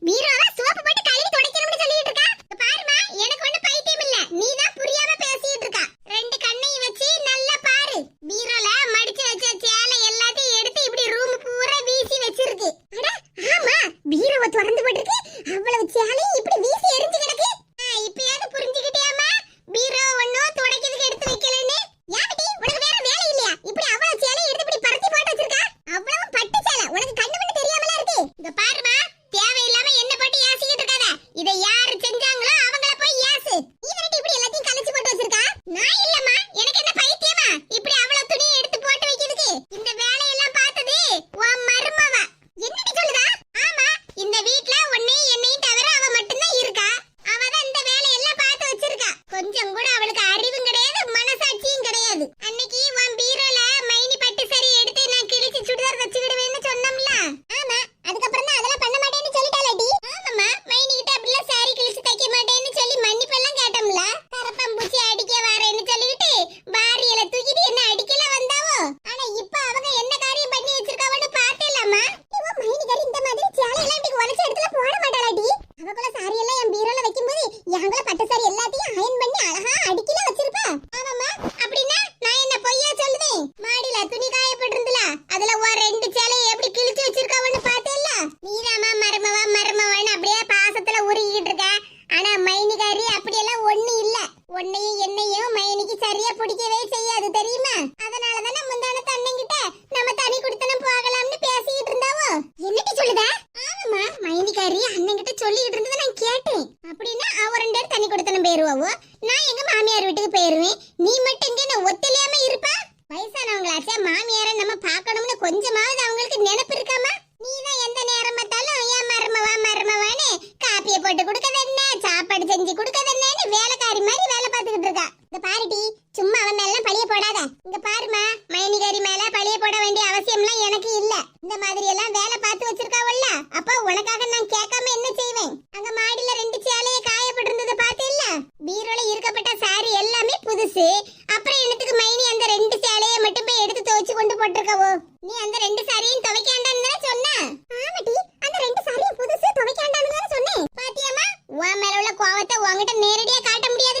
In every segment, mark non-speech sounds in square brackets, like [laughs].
mira அடிக்கவே செய்யாது தெரியுமா? அதனால தான் நம்ம தான நம்ம தனி குடித்தனம் போகலாம்னு பேசிட்டு இருந்தாவோ? என்னடி சொல்லுதா? ஆமாமா மைனிகாரி அண்ணன்கிட்ட சொல்லிட்டு இருந்ததை நான் கேட்டேன். அப்படின்னா அவ ரெண்டு தனி குடித்தனம் போயிருவாவோ? நான் எங்க மாமியார் வீட்டுக்கு போயிருவேன்? நீ மட்டும் இங்க என்ன ஒத்துலையாம இருப்பா? வயசானவங்களாச்சே மாமியார நம்ம பாக்கணும்னு கொஞ்சமாவது அவங்களுக்கு நினைப்பு இருக்காமா? நீ தான் எந்த நேரம் பார்த்தாலும் ஏன் மருமவா மருமவான்னு காப்பியை போட்டு கொடுக்கவே நீ அந்த ரெண்டு சாரியும் துவைக்காண்டான்னு சொன்னேன் ஆமாடி அந்த ரெண்டு சாரியும் புதுசு துவைக்காண்டான்னு சொன்னேன். பாத்தியாமா உன் மேல உள்ள கோவத்தை உன்கிட்ட நேரடியா காட்ட முடியாது.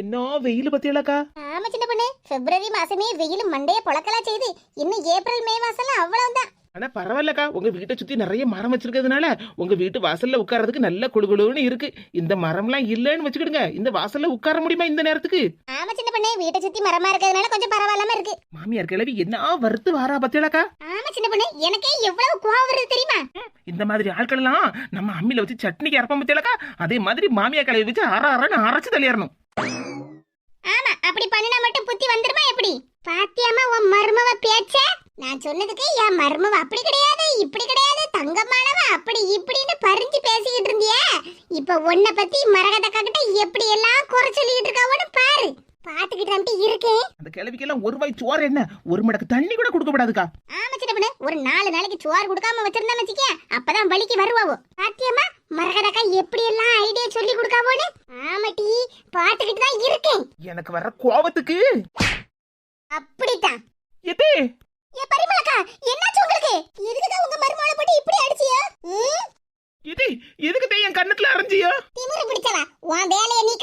என்ன வெயில் பத்தியலக்கா? ஆமா சின்ன பொண்ணு. பிப்ரவரி மாசமே வெயில் மண்டைய பொளக்கலாம் செய்து. இன்னும் ஏப்ரல் மே மாசம்லாம் அவ்வளவுதான். ஆனா பரவாயில்லக்கா. உங்க வீட்டை சுத்தி நிறைய மரம் வச்சிருக்கிறதுனால உங்க வீட்டு வாசல்ல உட்கார்றதுக்கு நல்ல குழுகுழுன்னு இருக்கு. இந்த மரம்லாம் இல்லன்னு வச்சுக்கிடுங்க. இந்த வாசல்ல உட்கார முடியுமா இந்த நேரத்துக்கு? ஆமா சின்ன பொண்ணே. வீட்டை சுத்தி மரமா இருக்கிறதுனால கொஞ்சம் பரவாயில்லாம இருக்கு. மாமியார் கிளவி என்ன வருத்து வாரா பத்தியலக்கா? ஆமா சின்ன பொண்ணு. எனக்கே எவ்வளவு கோவம் வருது தெரியுமா? இந்த மாதிரி ஆட்கள் எல்லாம் நம்ம அம்மியில வச்சு சட்னிக்கு அரப்பம் பத்தியலக்கா? அதே மாதிரி மாமியார் கிளவி வச்சு ஆறாறன்னு அறன்னு தலையறணும் தள்ளிடணும். ஆமா அப்படி பண்ணினா மட்டும் புத்தி வந்துருமா எப்படி? பாத்தியாமா உன் மருமவ பேச்ச? நான் சொன்னதுக்கு என் மருமவ அப்படி கிடையாது இப்படி கிடையாது தங்கமானவ அப்படி இப்படின்னு பறிஞ்சு பேசிக்கிட்டு இருந்தியே. இப்ப உன்னை பத்தி மரகதக்கா கிட்ட எப்படி எல்லாம் குறை சொல்லிட்டு இருக்காவோன்னு பாரு. பாத்துக்கிட்டு இருக்கேன் அந்த கிழவிக்கெல்லாம் ஒரு வாய் சோறு என்ன? ஒரு மடக்கு தண்ணி கூட கொடுக்க கூடாதுக்கா. ஆமா ஒரு நாலு நாளைக்கு சோறு கொடுக்காம வச்சிருந்தா வச்சுக்க அப்பதான் வலிக்கு வருவாவோ. சாத்தியமா மரகதக்கா எப்படி எல்லாம் ஐடியா சொல்லி கொடுக்காவோன்னு? ஆமா டீ பாத்துக்கிட்டு தான் இருக்கேன். எனக்கு வர கோபத்துக்கு அப்படித்தான். எது? ஏ பரிமளக்கா என்னாச்சு உங்களுக்கு? எதுக்குதான் உங்க மருமாளை போட்டு இப்படி அடிச்சியா? எது? எதுக்கு என் கண்ணத்துல அரைஞ்சியா? திமிரு பிடிச்சவா? உன் வேலையை நீ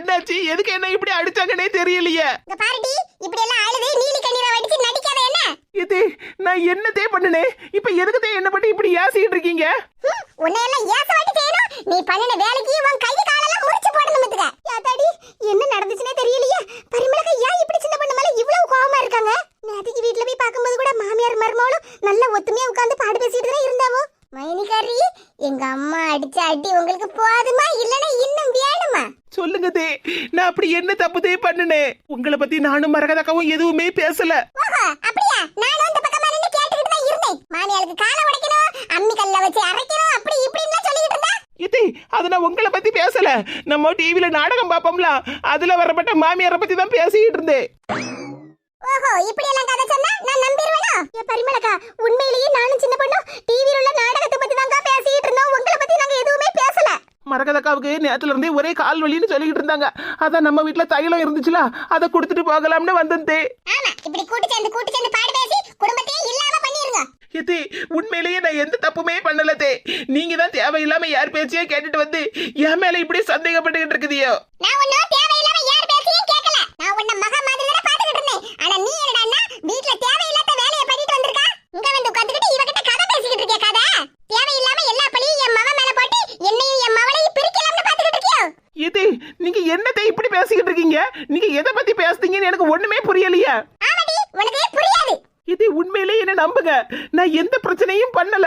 என்னாச்சு? எதுக்கு என்ன இப்படி அடிச்சாங்கன்னே தெரியலையே. பாருடி இப்படி எல்லாம் அழுது நீலி கண்ணீரை வடிச்சு நடிக்காத என்ன? எதே? நான் என்னதே பண்ணுனேன் இப்ப எதுக்கு தே என்ன பண்ணி இப்படி ஏசிக்கிட்டு இருக்கீங்க? ஹம், உன்னையெல்லாம் ஏச வாட்டி செய்யணும் நீ பண்ணின வேலைக்கு உன் கை காலெல்லாம் முறிச்சு போடணும் மத்துக்க யாத்தாடி என்ன நடந்துச்சுனே தெரியலையே. பரிமளக்கா ஏன் இப்படி சின்ன பொண்ணு மேல இவ்வளவு கோவமா இருக்காங்க? நேற்றுக்கு வீட்ல போய் பார்க்கும்போது கூட மாமியார் மருமகளும் நல்ல ஒத்துமையா உட்கார்ந்து பாடு பேசிட்டு தான் இருந்தாவோ? மைனிகாரி எங்க அம்மா அடிச்ச அடி உங்களுக்கு போதுமா? இல்லனா இன்னும் வேணுமா சொல்லுங்க தே நான் அப்படி என்ன தப்பு தே பண்ணுனேன் உங்களை பத்தி நானும் மரகதக்காவும் எதுவுமே பேசல. உங்களை பத்தி பேசல. நம்ம டிவில நாடகம் பார்ப்போம்ல. அதுல வரப்பட்ட மாமியாரை பத்தி தான் பேசிக்கிட்டு இருந்தேன். ஓஹோ இப்படி எல்லாம் கதை சொன்னா நான் நம்பிடுவேனா? ஏ பரிமளக்கா உண்மையிலேயே நானும் சின்ன பொண்ணு டிவில உள்ள நாடகத்தை பத்தி தாங்க பேசிட்டு இருந்தோம். உங்களை பத்தி நாங்க எதுவுமே பேசல. மரகதக்காவுக்கு நேரத்துல இருந்தே ஒரே கால் வலின்னு சொல்லிக்கிட்டு இருந்தாங்க. அதான் நம்ம வீட்ல தைலம் இருந்துச்சுல அதை கொடுத்துட்டு போகலாம்னு வந்தேன் ஆமா இப்படி கூட்டு சேர்ந்து கூட்டு சேர்ந்து பாடு பேசி குடும்பத்தையே இல்லாம பண்ணிருங்க. இது உண்மையிலேயே நான் எந்த தப்புமே பண்ணல தே. நீங்க தான் தேவையில்லாம யார் பேச்சையோ கேட்டுட்டு வந்து என் மேல இப்படி சந்தேகப்பட்டுக்கிட்டு இருக்குதியோ? நான் ஒன்னும் தேவையில்லாம யார் பேச்சையும் கேட்கல நான் உன்ன மக மாதிரி தானே பாத்துக்கிட்டு இருந்தேன் ஆனா நீ என்னடான்னா வீட்ல தேவையில்லாத வேலையை பண்ணிட்டு வந்திருக்கா இங்க வந்து உட்கார்ந்துகிட்டு இவகிட்ட கதை பேசிக்கிட்டு இருக்கிய கதை தேவையில்லாம எல்லா பழியும் என் மகன் மேல போட்டு என்னையும் என் மவளையும் பிரிக்கலாம்னு பாத்துக்கிட்டு இருக்கியோ இது நீங்க என்னத்தை இப்படி பேசிக்கிட்டு இருக்கீங்க நீங்க எதை பத்தி பேசுறீங்கன்னு எனக்கு ஒண்ணுமே புரியலையே ஆமாடி உனக்கு புரியாது இது உண்மையிலேயே என்ன நம்புங்க. நான் எந்த பிரச்சனையும் பண்ணல.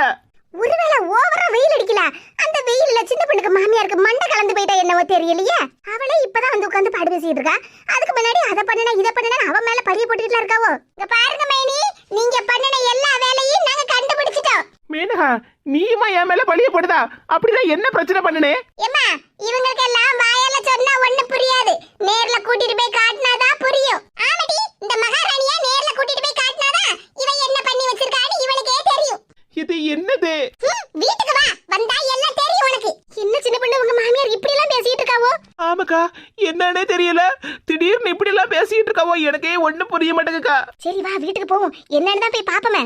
ஒருவேளை ஓவரா வெயில் அடிக்கல? அந்த வெயில்ல சின்ன பொண்ணுக்கு மாமியாருக்கு மண்டை கலந்து போயிட்டா என்னவோ தெரியலையே? அவளே இப்பதான் வந்து உட்கார்ந்து பாடு பேசிட்டு இருக்கா. அதுக்கு முன்னாடி அதை பண்ணனா இதை பண்ணனா அவ மேல பழிய போட்டுட்டு இருக்காவோ? இங்க பாருங்க மைனி. நீங்க பண்ணின எல்லா வேலையும் நாங்க கண்டுபிடிச்சிட்டோம். மேனகா நீயுமா என் மேல பழிய போடுதா? அப்படிதான் என்ன பிரச்சனை பண்ணுனே? ஏம்மா இவங்களுக்கு எல்லாம் வாயால சொன்னா ஒண்ணு புரியாது நேர்ல கூட்டிட்டு போய் காட்டினாதான் புரியும் ஆமாடி இந்த மகாராணியா நேர்ல கூட்டிட்டு போய் காட்டினாதான் இவன் என்ன பண்ணி வச்சிருக்கான்னு இவனுக்கே தெரியும் இது என்னது ஹம், வீட்டுக்கு வா வந்தா எல்லாம் தெரியும் உனக்கு என்ன சின்ன பொண்ணு உங்க மாமியார் இப்படி எல்லாம் பேசிட்டு இருக்காவோ ஆமாக்கா என்னன்னே தெரியல திடீர்னு இப்படி எல்லாம் பேசிட்டு இருக்காவோ எனக்கே ஒண்ணும் புரிய மாட்டேங்குக்கா சரி வா வீட்டுக்கு போவோம். என்னன்னு தான் போய் பாப்போமே.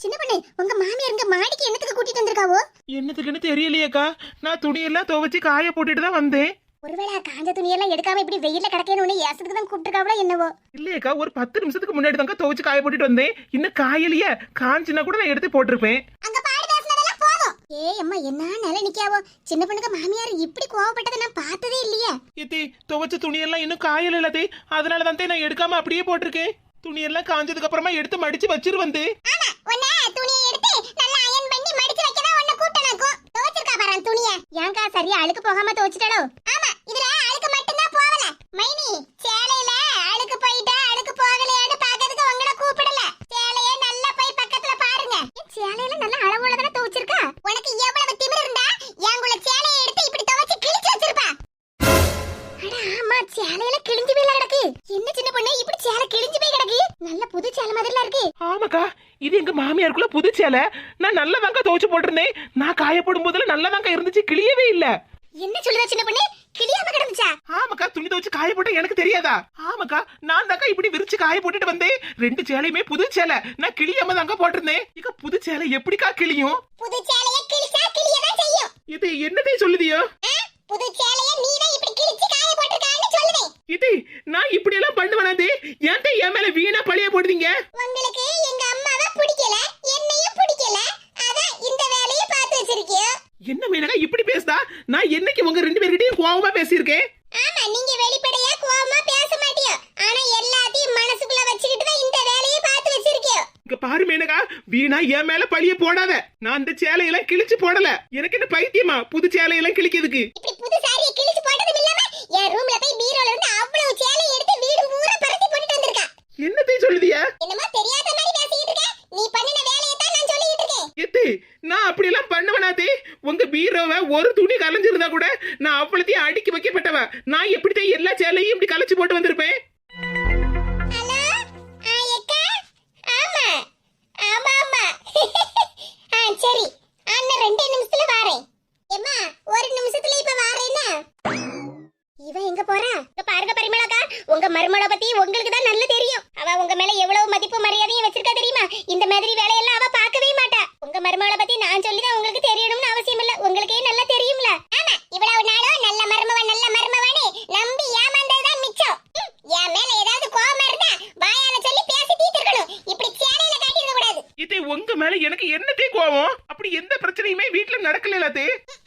சின்ன பொண்ணு உங்க மாமியார் இங்க மாடிக்கு என்னத்துக்கு கூட்டிட்டு வந்திருக்காவோ? என்னத்துக்குன்னு தெரியலையேக்கா. நான் துணியெல்லாம் துவைச்சு காய போட்டுட்டு தான் வந்தேன். ஒருவேளை காஞ்ச துணியெல்லாம் எடுக்காம இப்படி வெயில்ல கிடக்கேன்னு ஒண்ணு ஏசத்துக்கு தான் கூப்பிட்டுருக்காவளோ என்னவோ? இல்லையேக்கா ஒரு பத்து நிமிஷத்துக்கு முன்னாடி தாங்க துவைச்சு காய போட்டுட்டு வந்தேன். இன்னும் காயலையே. காஞ்சினா கூட நான் எடுத்து போட்டிருப்பேன். அங்க ஏய் அம்மா என்ன நிலை நிக்காவோ சின்ன பொண்ணுக்கு மாமியார் இப்படி கோவப்பட்டதை நான் பார்த்ததே இல்லையே. ஏத்தி துவைச்ச துணியெல்லாம் இன்னும் காயல இல்லாதே அதனால தான் நான் எடுக்காம அப்படியே போட்டிருக்கேன். துணியெல்லாம் காஞ்சதுக்கு அப்புறமா எடுத்து மடிச்சு வச்சிரு வந்து ஆமா உன்ன துணியை எடுத்து நல்லா அயன் பண்ணி மடிச்சு வைக்கதான் உன்ன கூட்டனாக்கும் துவைச்சிருக்கா பாரு துணிய. ஏன்க்கா சரியா அழுக்கு போகாம துவைச்சிட்டாளோ? ஆமா இதுல அழுக்கு மட்டும்தான் போகல மைனி சேலையில இது எங்க மாமியாருக்குள்ள புது சேலை. நான் நல்லதாங்க துவைச்சு போட்டிருந்தேன். நான் காய போடும் போதுல நல்லதாங்க இருந்துச்சு கிளியவே இல்ல. என்ன சொல்லுதா சின்ன பொண்ணு? கிளியாம கிடந்துச்சா? ஆமாக்கா துணி துவைச்சு காய போட்ட எனக்கு தெரியாதா? ஆமாக்கா நான் தாக்கா இப்படி விரிச்சு காய போட்டுட்டு வந்தேன். ரெண்டு சேலையுமே புது சேலை. நான் கிளியாம தாங்க போட்டிருந்தேன். இங்க புது சேலை எப்படிக்கா கிளியும்? புது சேலைய கிழிச்சா கிளியதான் செய்யும். இது என்னதே சொல்லுதியோ? புது சேலைய நீதான் இப்படி கிழிச்சு காய போட்டிருக்கான்னு சொல்லுவேன் இது நான் இப்படி எல்லாம் பண்ணுவேனாதே ஏன்டா என் மேல வீணா பழிய போடுதீங்க? உங்களுக்கு எங்க அம்மாவை பிடிக்கல என்னையும் பிடிக்கல. அதான் இந்த வேலையை பார்த்து வச்சிருக்கியோ? என்ன மீனகா இப்படி பேசுதா? நான் என்னைக்கு உங்க ரெண்டு பேர்கிட்டயும் கோவமா பேசியிருக்கேன்? ஆமா நீங்க வெளிப்படையா கோவமா பேச மாட்டியோ? ஆனா எல்லாத்தையும் மனசுக்குள்ள வச்சுக்கிட்டு தான் இந்த வேலையை பார்த்து வச்சிருக்கியோ? இங்க பாரு மேனகா வீணா என் மேல பழிய போடாத. நான் அந்த சேலையெல்லாம் கிழிச்சு போடல. எனக்கு என்ன பைத்தியமா புது சேலையெல்லாம் கிழிக்கிறதுக்கு? இப்படி புது சாரியை கிழிச்சு போட்டதும் இல்லாம என் ரூம்ல போய் பீரோல இருந்து அவ்வளவு சேலை எடுத்து வீடு பூரா பரத்தி போட்டுட்டு வந்திருக்கா. என்னத்தை சொல்லுதியா? என்னமோ தெரியாத மாதிரி பேசிட்டு இருக்க நீ பண்ணின வேலையை தான் நான் சொல்லிட்டு இருக்கேன் எத்து நான் அப்படி எல்லாம் பண்ணுவனாத்தே உங்க பீரோவை ஒரு துணி கலைஞ்சிருந்தா கூட நான் அவ்வளோத்தையும் அடுக்கி வைக்கப்பட்டவ? நான் எப்படித்தான் எல்லா சேலையும் இப்படி கலைச்சு போட்டு வந்திருப்பேன்? ஹலோ ஆ எக்கா? ஆமா ஆமா [laughs] ஆ சரி. அண்ணன் ரெண்டே நிமிஷத்துல வாரேன். ஏம்மா ஒரு நிமிஷத்துல இப்ப வாரேன்னா? இவ எங்க போறா இங்க பாருங்க பரிமளாக்கா உங்க மருமளை பத்தி உங்களுக்கு தான் நல்லா தெரியும். அவ உங்க மேல எவ்வளவு மதிப்பு மரியாதையும் வச்சிருக்கா தெரியுமா இந்த மாதிரி வேலையெல்லாம் அவ பார்க்கவே மாட்டா உங்க மருமகளை பத்தி நான் சொல்லி தான் உங்களுக்கு தெரியணும்னு அவசியம் இல்ல உங்களுக்கே நல்லா தெரியும்ல ஆமா இவ்வளவு நாளும் நல்ல மருமவ நல்ல மருமவனே நம்பி ஏமாந்ததுதான் மிச்சம் ம், என் மேல ஏதாவது கோவம் இருந்தா வாயால சொல்லி பேசி தீர்த்திருக்கணும் இப்படி சேலையில காட்டியிருக்க கூடாது இதை உங்க மேல எனக்கு என்னத்தே கோவம் அப்படி எந்த பிரச்சனையுமே வீட்டுல நடக்கல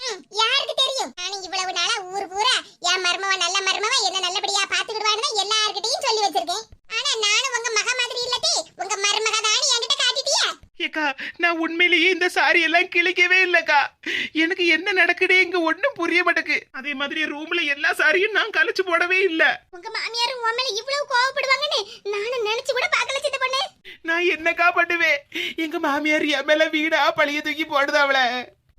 ம், யாருக்கு தெரியும் நானும் இவ்வளவு நாளா ஊர் பூரா என் மருமவ நல்ல மருமவ என்ன நல்லபடியா பாத்துக்கிடுவான்னு எல்லார்கிட்டயும் சொல்லி வச்சிருக்கேன். ஆனா நானும் உங்க மக மாதிரி இல்லத்தே உங்க மருமக தான் என்கிட்ட காட்டிட்டியா? ஏக்கா நான் உண்மையிலேயே இந்த சாரி எல்லாம் கிழிக்கவே இல்லக்கா. எனக்கு என்ன நடக்குது இங்க ஒண்ணும் புரிய மாட்டேக்கு அதே மாதிரி ரூம்ல எல்லா சாரியும் நான் கலைச்சு போடவே இல்ல. உங்க மாமியாரும் உன் மேல இவ்வளவு கோவப்படுவாங்கன்னு நானும் நினைச்சு கூட பார்க்கல சின்ன பொண்ணு நான் என்னக்கா பண்ணுவேன்? எங்க மாமியார் என் மேல வீடா பழிய தூக்கி போடுது அவளை.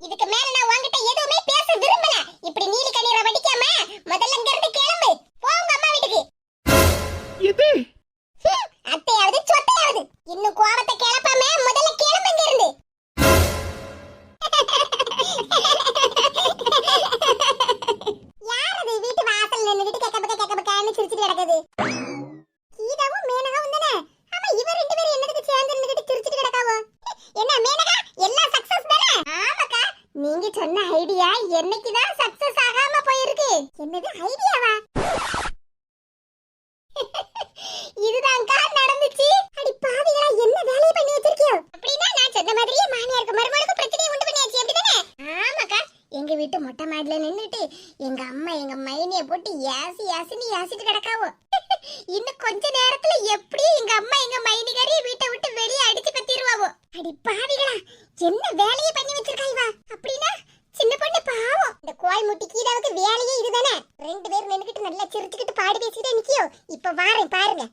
இதுக்கு மேல நான் உன்கிட்ட எதுவுமே பேச விரும்பல இப்படி நீலி கண்ணீரை வடிக்காம முதல்ல இங்க இருந்து கிளம்பு. போ உங்க அம்மா வீட்டுக்கு. எது? அத்தையாவது சொத்தையாவது. இன்னும் கோவத்தை கிளப்பாம முதல்ல கிளம்பு இங்க இருந்து யார் அது வீட்டு வாசல்ல நின்னுட்டு கெக்க பக்க கெக்க பக்கன்னு சிரிச்சிட்டு கிடக்குது? கீதாவும் மேனகாவும் தானே? ஆமா இவ ரெண்டு பேரும் என்னதுக்கு சேர்ந்து நின்னுட்டு சிரிச்சிட்டு கிடக்காவோ? என்ன மேனகா எல்லாம் சக்சஸ் தானே ஆமாக்கா நீங்க சொன்ன ஐடியா என்னைக்குதான் சக்சஸ் ஆகாம போயிருக்கு. என்னது ஐடியாவா? [laughs] இதுதான்க்கா நடந்துச்சு. அடி பாவிகளா என்ன வேலையை பண்ணி வச்சிருக்கியோ? அப்படின்னா நான் சொன்ன மாதிரியே மாமியாருக்கு மருமகளுக்கு பிரச்சனையை உண்டு பண்ணியாச்சு. அப்படிதானே? ஆமாக்கா. எங்க வீட்டு மொட்டை மாடில நின்னுட்டு எங்க அம்மா எங்க மைனிய போட்டு யாசி யாசின்னு ஏசிட்டு கிடக்காவோ. இன்னும் கொஞ்ச நேரத்துல எப்படியும் எங்க அம்மா எங்க மைனிகாரிய வீட்டை விட்டு வெளியே அடிச்சு பத்திருவாவோ அடி பாவிகளா என்ன வேலையை பண்ணி வச்சிருக்கா இவா? அப்படின்னா சின்ன பொண்ணு பாவம். இந்த கோய் முட்டி கீழாவுக்கு வேலையே இதுதானே? ரெண்டு பேரும் நின்னுக்கிட்டு நல்லா சிரிச்சுக்கிட்டு பாடி பேசிக்கிட்டே நிக்கியோ? இப்ப வாரேன் பாருங்க.